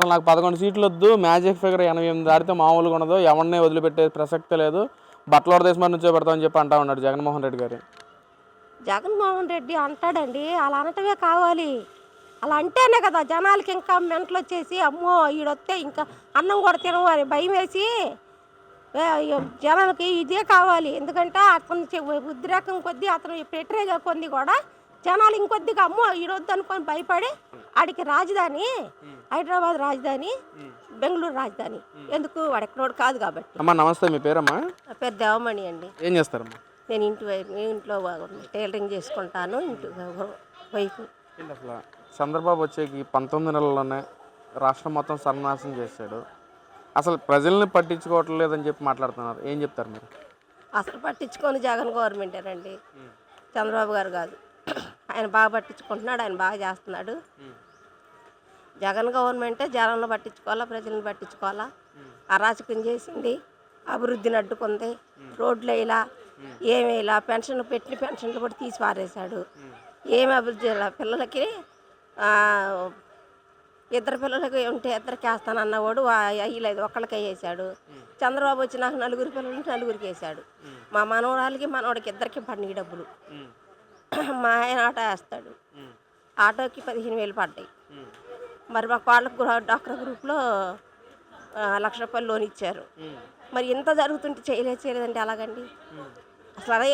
అసలు నాకు పదకొండు సీట్లు వద్దు. మ్యాజిక్ ఫిగర్ ఎనభై ఎనిమిది దాటితే మామూలుగా ఉండదు. ఎవరిని వదిలిపెట్టే ప్రసక్తి లేదు. బట్టల దేశం నుంచో పెడతామని చెప్పి అంటా ఉన్నాడు జగన్మోహన్ రెడ్డి గారు. జగన్మోహన్ రెడ్డి అంటాడండి. అలా అనటమే కావాలి. అలా అంటేనే కదా జనాలకి ఇంకా మెంటలు వచ్చేసి అమ్మో ఈడొస్తే ఇంకా అన్నం కూడా తినవాలి భయం వేసి జనాలకి ఇదే కావాలి. ఎందుకంటే అతను ఉద్రేకం కొద్దీ అతను పెట్టరేగా కొద్ది కూడా జనాలు ఇంకొద్దిగా అమ్మో ఈడొద్దు అనుకొని భయపడి ఆడికి రాజధాని హైదరాబాద్ రాజధాని బెంగళూరు రాజధాని. ఎందుకు? వాడు ఎక్కడోడు కాదు కాబట్టి. అమ్మా నమస్తే మీ పేరమ్మా? నా పేరు దేవమణి అండి. ఏం చేస్తారమ్మా? నేను ఇంటి ఇంట్లో టైలరింగ్ చేసుకుంటాను ఇంటి వైఫ్ ఏంటి అసలు? చంద్రబాబు వచ్చేకి పంతొమ్మిది నెలల్లోనే రాష్ట్రం మొత్తం సర్వనాశనం చేశాడు. అసలు ప్రజల్ని పట్టించుకోవట్లేదని చెప్పి మాట్లాడుతున్నారు. ఏం చెప్తారు మీరు? అసలు పట్టించుకొని జగన్ గవర్నమెంటేనండి. చంద్రబాబు గారు కాదు. ఆయన బాగా పట్టించుకుంటున్నాడు ఆయన బాగా చేస్తున్నాడు. జగన్ గవర్నమెంటే జనంలో పట్టించుకోవాలా ప్రజలను పట్టించుకోవాలా? అరాచకం చేసింది అభివృద్ధిని అడ్డుకుంది రోడ్లు వేయలా ఏమి ఇలా పెన్షన్లు పెట్టిన పెన్షన్లు కూడా తీసి పారేశాడు. ఏమి అభివృద్ధి చేయాల? పిల్లలకి ఇద్దరు పిల్లలకి ఉంటే ఇద్దరికి వేస్తానన్నవాడు అయ్యలేదు ఒక్కళ్ళకే వేసాడు. చంద్రబాబు వచ్చి నాకు నలుగురు పిల్లలు ఉంటే నలుగురికి వేసాడు. మా మనవరాలకి మనవడికి ఇద్దరికి పడినాయి డబ్బులు. మా ఆయన ఆటో వేస్తాడు. ఆటోకి పదిహేను వేలు పడ్డాయి. మరి మా వాళ్ళకు కూడా డాక్టర్ గ్రూప్లో లక్ష రూపాయలు లోన్ ఇచ్చారు. మరి ఇంత జరుగుతుంటే చేయలేదు చేయలేదంటే ఎలాగండి? అసలు అదే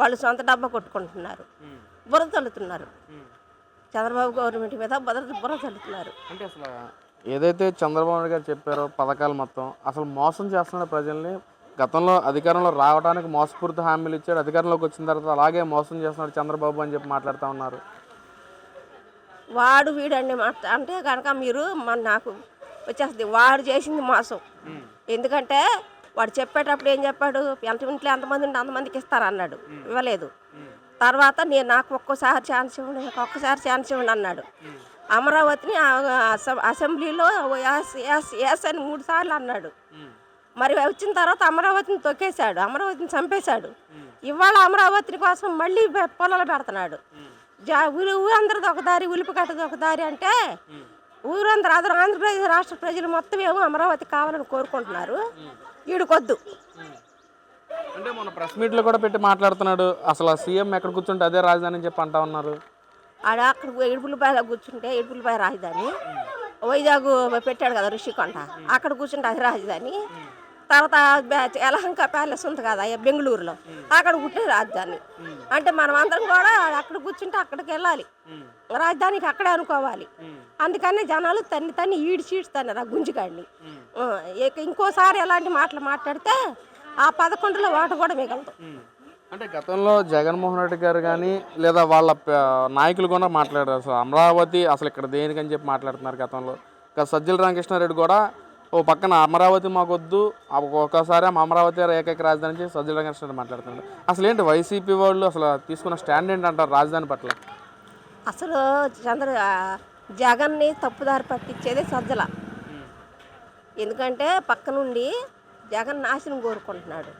వాళ్ళు సొంత డబ్బా కొట్టుకుంటున్నారు. బురద చల్లుతున్నారు. చంద్రబాబు గవర్నమెంట్ మీద బురద బురద చల్లుతున్నారు. అంటే అసలు ఏదైతే చంద్రబాబు నాయుడు గారు చెప్పారో పథకాలు మొత్తం అసలు మోసం చేస్తున్నాడు ప్రజల్ని గతంలో అధికారంలో రావడానికి మోసపూరిత హామీలు ఇచ్చాడు. అధికారంలోకి వచ్చిన తర్వాత అలాగే మోసం చేస్తున్నాడు చంద్రబాబు అని చెప్పి మాట్లాడుతూ ఉన్నారు. వాడు వీడండి అంటే కనుక మీరు మన నాకు వచ్చేస్తుంది. వాడు చేసింది మోసం. ఎందుకంటే వాడు చెప్పేటప్పుడు ఏం చెప్పాడు? ఎంత ఇంట్లో ఎంతమంది ఉంటే అంతమందికి ఇస్తారన్నాడు ఇవ్వలేదు. తర్వాత నేను నాకు ఒక్కోసారి ఛాన్స్ ఇవ్వండి నాకు ఒక్కసారి ఛాన్స్ ఇవ్వండి అన్నాడు. అమరావతిని అసెంబ్లీలో ఎస్ ఎస్ ఎస్ అని మూడు సార్లు అన్నాడు. మరి వచ్చిన తర్వాత అమరావతిని తొక్కేశాడు. అమరావతిని చంపేశాడు. ఇవాళ అమరావతి కోసం మళ్ళీ పొలాలు పెడుతున్నాడు. జా ఊరు ఊరందరిది ఒక దారి ఉలిపికట్టది ఒక దారి అంటే ఊరందరూ అదరు ఆంధ్రప్రదేశ్ రాష్ట్ర ప్రజలు మొత్తం ఏమో అమరావతి కావాలని కోరుకుంటున్నారు. ఈడుకొద్దు. అంటే మన ప్రెస్ మీట్లో కూడా పెట్టి మాట్లాడుతున్నాడు అసలు సీఎం ఎక్కడ కూర్చుంటే అదే రాజధాని అని చెప్పి అంటా ఉన్నారు. ఆడ అక్కడ ఇడుపులపాయలో కూర్చుంటే ఇడుపులపాయ రాజధాని. వైజాగ్ పెట్టాడు కదా ఋషికొండ అక్కడ కూర్చుంటే అది రాజధాని. తర్వాత బ్యా- యలహంక ప్యాలెస్ ఉంది కదా బెంగళూరులో. అక్కడ పుట్టే రాజధాని. అంటే మనం అందరం కూడా అక్కడ కూర్చుంటే అక్కడికి వెళ్ళాలి. రాజధానికి అక్కడే అనుకోవాలి. అందుకని జనాలు తన్ని తన్ని ఈడ్చి ఈడ్చుతారు ఆ గుంజిగాడిని ఇక ఇంకోసారి ఎలాంటి మాటలు మాట్లాడితే ఆ పదకొండులో ఓట కూడా మిగలదు. అంటే గతంలో జగన్మోహన్ రెడ్డి గారు కానీ లేదా వాళ్ళ నాయకులు కూడా మాట్లాడారు. అసలు అమరావతి అసలు ఇక్కడ దేనికని చెప్పి మాట్లాడుతున్నారు గతంలో. సజ్జల రామకృష్ణారెడ్డి కూడా ఓ పక్కన అమరావతి మాకొద్దు ఒక్కోసారి అమరావతి ఏకైక రాజధాని అని చెప్పి సజ్జల రామకృష్ణారెడ్డి మాట్లాడుతున్నాడు. అసలు ఏంటి వైసీపీ వాళ్ళు అసలు తీసుకున్న స్టాండ్ ఏంటంటారు రాజధాని పట్ల? అసలు చంద్ర జగన్ని తప్పుదారి పట్టించేదే సజ్జల. ఎందుకంటే పక్క నుండి జగన్ నాశనం కోరుకుంటున్నాడు.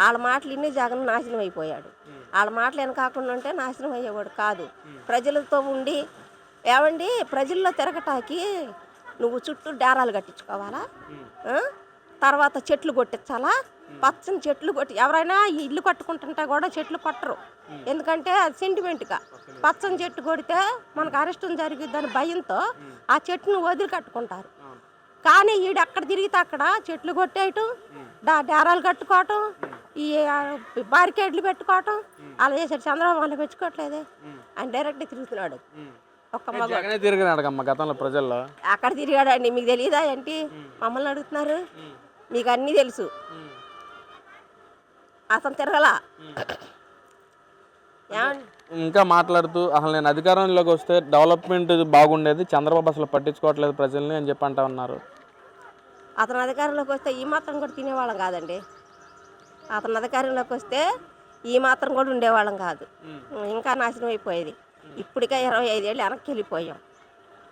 వాళ్ళ మాటలు ఇన్ని జగన్ నాశనం అయిపోయాడు. వాళ్ళ మాటలు వెనకాకుండా ఉంటే నాశనం అయ్యేవాడు కాదు. ప్రజలతో ఉండి ఏమండి ప్రజల్లో తిరగటానికి నువ్వు చుట్టూ డేరాలు కట్టించుకోవాలా? తర్వాత చెట్లు కొట్టించాలా? పచ్చని చెట్లు కొట్టి ఎవరైనా ఈ ఇల్లు కట్టుకుంటుంటే కూడా చెట్లు కొట్టరు. ఎందుకంటే అది సెంటిమెంట్గా పచ్చని చెట్టు కొడితే మనకు అరెస్టం జరిగిద్దని భయంతో ఆ చెట్టును వదిలి కట్టుకుంటారు కానీ ఈడు ఎక్కడ తిరిగితే అక్కడ చెట్లు కొట్టేయటం డా డేరాలు కట్టుకోవటం ఈ బారికేడ్లు పెట్టుకోవటం అలా చేశాడు చంద్రబాబు అలా పెట్టుకోవట్లేదే ఆయన డైరెక్ట్గా తిరుగుతున్నాడు. ఒక్క మగ జగనే గతంలో ప్రజల్లో. అక్కడ తిరిగాడండి మీకు తెలియదా ఏంటి? మమ్మల్ని అడుగుతున్నారు? మీకు అన్నీ తెలుసు. అతను తిరగలా? ఏమండి? ఇంకా మాట్లాడుతూ అసలు నేను అధికారంలోకి వస్తే డెవలప్మెంట్ బాగుండేది చంద్రబాబు అసలు పట్టించుకోవట్లేదు ప్రజల్ని అని చెప్పి అంటా ఉన్నారు. అతను అధికారంలోకి వస్తే ఈ మాత్రం కూడా తినేవాళ్ళం కాదండి. అతను అధికారంలోకి వస్తే ఈ మాత్రం కూడా ఉండేవాళ్ళం కాదు. ఇంకా నాశనం అయిపోయేది. ఇప్పటికే ఇరవై ఐదేళ్ళు వెనక్కి వెళ్ళిపోయాం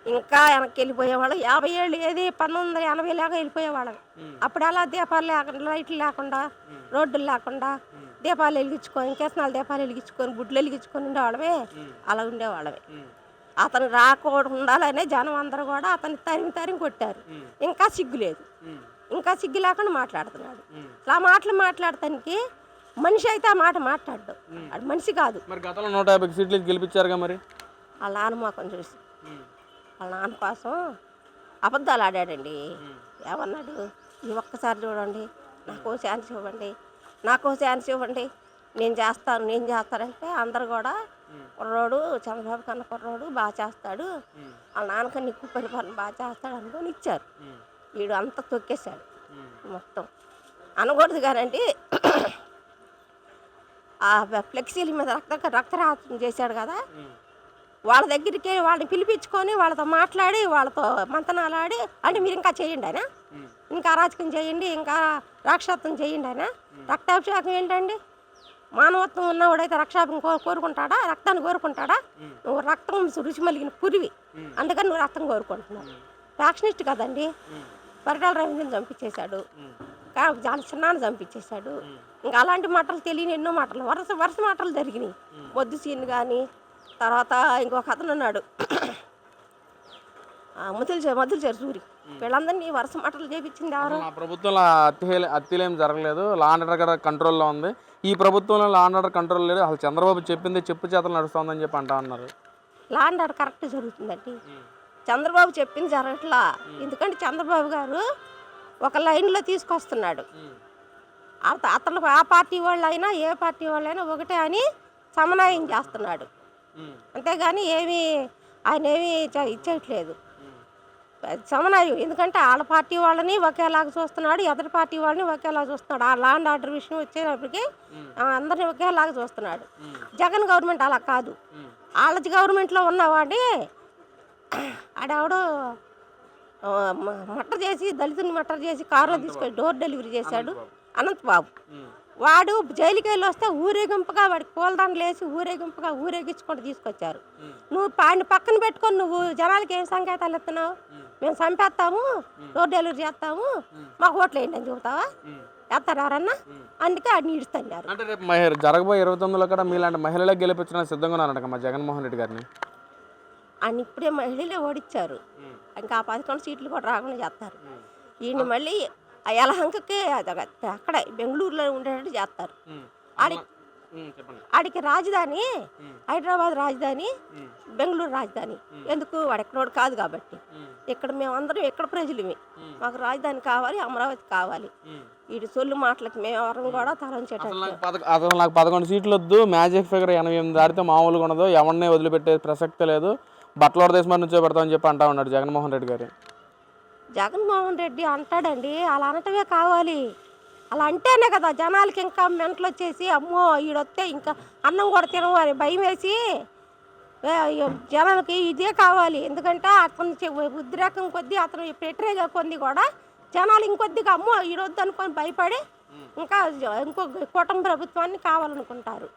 ఇంకా వెనక్కి వెళ్ళిపోయేవాళ్ళం యాభై ఏళ్ళు ఏది? పంతొమ్మిది వందల ఎనభై లాగా వెళ్ళిపోయేవాళ్ళం. అప్పుడు అలా దీపాలు లేకుండా లైట్లు లేకుండా రోడ్డులు లేకుండా దీపాలు వెలిగించుకొని కిరసనాలు దీపాలు వెలిగించుకొని గుడ్లు వెలిగించుకొని ఉండేవాళ్ళమే. అలా ఉండేవాళ్ళమే. అతను రాకుండా ఉండాలనే జనం అందరూ కూడా అతన్ని తరిమి తరిమి కొట్టారు. ఇంకా సిగ్గు లేదు. ఇంకా సిగ్గు లేకుండా మాట్లాడుతున్నాడు. అసలు ఆ మాటలు మాట్లాడటానికి మనిషి అయితే ఆ మాట మాట్లాడు అది మనిషి కాదు. మరి గతంలో నూట యాభై సీట్లు గెలిపించారుగా మరి? వాళ్ళ నాన్న మొఖం చూసి. వాళ్ళ నాన్న కోసం అబద్ధాలు ఆడాడండి. ఏమన్నాడు? ఈ ఒక్కసారి చూడండి. నాకు ఛాన్స్ ఇవ్వండి. నాకు ఛాన్స్ ఇవ్వండి. నేను చేస్తాను నేను చేస్తానంటే అందరు కూడా కుర్రోడు చంద్రబాబు కన్న కుర్రోడు బాగా చేస్తాడు. వాళ్ళ నాన్నకన్నా ఎక్కువ పరిపాలన బాగా చేస్తాడు అనుకొని ఇచ్చారు. వీడు అంతా తొక్కేశాడు మొత్తం. అనకూడదు కానండి. ఆ ఫ్లెక్సీల మీద రక్త రక్తరాతం చేశాడు కదా. వాళ్ళ దగ్గరికి వాళ్ళని పిలిపించుకొని వాళ్ళతో మాట్లాడి వాళ్ళతో మంతనాలు ఆడి అంటే మీరు ఇంకా చేయండి ఆయన. ఇంకా అరాచకం చేయండి ఇంకా రాక్షసత్వం చేయండి ఆయన. రక్తాభిషేకం ఏంటండి? మానవత్వం ఉన్నవాడైతే రక్షాభం కో కోరుకుంటాడా? రక్తాన్ని కోరుకుంటాడా? నువ్వు రక్తం రుచి మలిగిన పురివి. అందుకని నువ్వు రక్తం కోరుకుంటున్నావు. ఫ్యాక్షనిస్ట్ కదండి. పరిటాల రవీంద్రని చంపించేశాడు. చాలా చిన్నాన్ని చంపించేశాడు. ఇంకా అలాంటి మాటలు తెలియని ఎన్నో మాటలు. వరుస వరుస మాటలు జరిగినాయి. వద్దు సీన్ కానీ తర్వాత ఇంకొక అతను ఉన్నాడు. ముద్దులు మద్దులు చేరు సూరి. వీళ్ళందరినీ వరుస మాటలు చేపించింది ఎవరు? ప్రభుత్వంలో అత్తిహేలు అత్తిలేం జరగలేదు. లా అండ్ ఆర్డర్ కంట్రోల్లో ఉంది. ఈ ప్రభుత్వంలో లా అండ్ ఆర్డర్ కంట్రోల్ లేదు. అసలు చంద్రబాబు చెప్పింది చెప్పు చేతలు నడుస్తుందని చెప్పి అంటా ఉన్నారు. లాండ్ ఆర్డర్ కరెక్ట్ జరుగుతుందండి. చంద్రబాబు చెప్పింది జరగట్లా. ఎందుకంటే చంద్రబాబు గారు ఒక లైన్లో తీసుకొస్తున్నాడు. అతను ఆ పార్టీ వాళ్ళు అయినా ఏ పార్టీ వాళ్ళైనా ఒకటే అని సమన్వయం చేస్తున్నాడు. అంతేగాని ఏమీ ఆయన ఏమీ ఇచ్చేయట్లేదు. సమన్వయం ఎందుకంటే వాళ్ళ పార్టీ వాళ్ళని ఒకేలాగా చూస్తున్నాడు ఎదటి పార్టీ వాళ్ళని ఒకేలా చూస్తున్నాడు. ఆ లాండ్ ఆర్డర్ విషయం వచ్చేటప్పటికి అందరిని ఒకేలాగా చూస్తున్నాడు. జగన్ గవర్నమెంట్ అలా కాదు. వాళ్ళ గవర్నమెంట్లో ఉన్నవాడి ఆడెవడో మటర్ చేసి దళితుని మటర్ చేసి కారులో తీసుకొని డోర్ డెలివరీ చేశాడు. అనంత్ బాబు వాడు జైలుకి వెళ్ళి వస్తే ఊరేగింపుగా వాడికి పూలదండలు వేసి ఊరేగింపుగా ఊరేగించుకుంటూ తీసుకొచ్చారు. నువ్వు ఆయన పక్కన పెట్టుకొని నువ్వు జనాలకి ఏం సంకేతాలు ఇస్తున్నావు? మేము చంపేస్తాము డోర్ డెలివరీ చేస్తాము మాకు ఓట్లు వేయండి అని చెబుతావా? వేస్తారు ఎవరన్నా? అందుకే ఆడిని ఇడుస్తున్నారు. అంటే రేపు జరగబోయే ఇరవై తొమ్మిదిలో కూడా మీలాంటి మహిళలకు గెలిపించడానికి సిద్ధంగా ఉన్నారంట మా జగన్మోహన్ రెడ్డి గారిని. ఆయన ఇప్పుడే మహిళలే ఓడిచ్చారు. ఇంకా ఆ పదకొండు సీట్లు కూడా రాకుండా చేస్తారు. ఈయన మళ్ళీ ఆ యలహంకకి అక్కడ బెంగళూరులో ఉండేటట్టు చేస్తారు. ఆడి ఆడికి రాజధాని హైదరాబాద్ రాజధాని బెంగళూరు రాజధాని. ఎందుకు? వాడు ఎక్కడోడు కాదు కాబట్టి. ఇక్కడ మేమందరం ఎక్కడ ప్రజలమే. మాకు రాజధాని కావాలి అమరావతి కావాలి. వీడి సొల్లు మాటలకి మేము ఎవరం కూడా తలంచేటట్టు అసలు నాకు పదకొండు సీట్లు వద్దు. మ్యాజిక్ ఫిగర్ ఎనభై ఎనిమిది దాటితే మామూలుగా ఉండదు. ఎవరిని వదిలిపెట్టే ప్రసక్తి లేదు. బట్టల దేశం నుంచో పెడతామని చెప్పి అంటా ఉన్నాడు జగన్మోహన్ రెడ్డి గారు. జగన్మోహన్ రెడ్డి అంటాడండి అలా అనటమే కావాలి. అలా అంటేనే కదా జనాలకి ఇంకా మెంటలు వచ్చేసి అమ్మో ఈడొస్తే ఇంకా అన్నం కూడా తినవు అని భయం వేసి జనాలకి ఇదే కావాలి. ఎందుకంటే అతను ఉద్రేకం కొద్దీ అతను పెట్టరేగా కొద్ది కూడా జనాలు ఇంకొద్దిగా అమ్మో ఈడొద్దు అనుకొని భయపడి ఇంకా ఇంకో కుటుంబ ప్రభుత్వాన్ని కావాలనుకుంటారు.